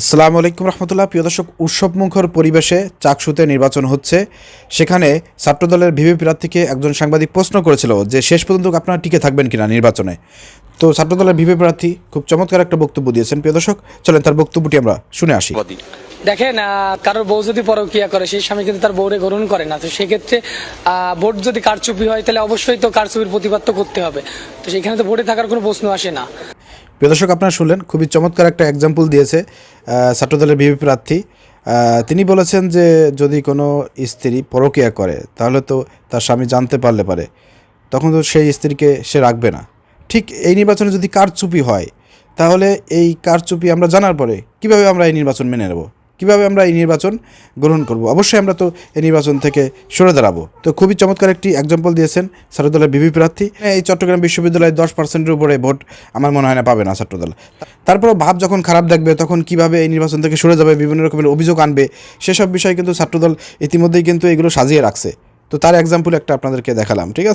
আসসালামু আলাইকুম রহমতুল্লাহ। প্রিয় দর্শক, উৎসবমুখর পরিবেশে চাকসুতে নির্বাচন হচ্ছে। সেখানে ছাত্রদলের ভিভি প্রার্থীকে একজন সাংবাদিক প্রশ্ন করেছিল যে, শেষ পর্যন্ত আপনারা টিকে থাকবেন কিনা নির্বাচনে? তো ছাত্রদলের ভিভি প্রার্থী খুব চমৎকার একটা বক্তব্য দিয়েছেন। প্রিয় দর্শক, চলেন তার বক্তব্যটি আমরা শুনে আসি। দেখেন কারোর বউ যদি পরকিয়া করে, সেই স্বামী কিন্তু তার বউরে গ্রহণ করে না। তো সেক্ষেত্রে ভোট যদি কারচুপি হয়, তাহলে অবশ্যই তো কারচুপির প্রতিবাদ তো করতে হবে। তো সেখানে তো ভোটে থাকার কোনো প্রশ্ন আসে না। প্রিয় দর্শক, আপনারা শুনলেন, খুবই চমৎকার একটা এক্সাম্পল দিয়েছে ছাত্রদলের বিভিপি প্রার্থী। তিনি বলেছেন যে, যদি কোনো স্ত্রী পরকিয়া করে, তাহলে তো তার স্বামী জানতে পারলে পারে। তখন তো সেই স্ত্রীকে সে রাখবে না। ঠিক এই নির্বাচনে যদি কারচুপি হয়, তাহলে এই কারচুপি আমরা জানার পরে কীভাবে আমরা এই নির্বাচন মেনে নেব? কীভাবে আমরা এই নির্বাচন গ্রহণ করব? অবশ্যই আমরা তো এই নির্বাচন থেকে সরে দাঁড়াবো। তো খুবই চমৎকার একটি এক্সাম্পল দিয়েছেন ছাত্রদলের বিবি প্রার্থী। এই চট্টগ্রাম বিশ্ববিদ্যালয়ে দশ পার্সেন্টের উপরে ভোট আমার মনে হয় না পাবে না ছাত্রদল। তারপরও ভাব যখন খারাপ দেখবে, তখন কীভাবে এই নির্বাচন থেকে সরে যাবে, বিভিন্ন রকমের অভিযোগ আনবে, সেসব বিষয়ে কিন্তু ছাত্রদল ইতিমধ্যেই কিন্তু এগুলো সাজিয়ে রাখছে। তো তার এক্সাম্পল একটা আপনাদেরকে দেখালাম, ঠিক আছে?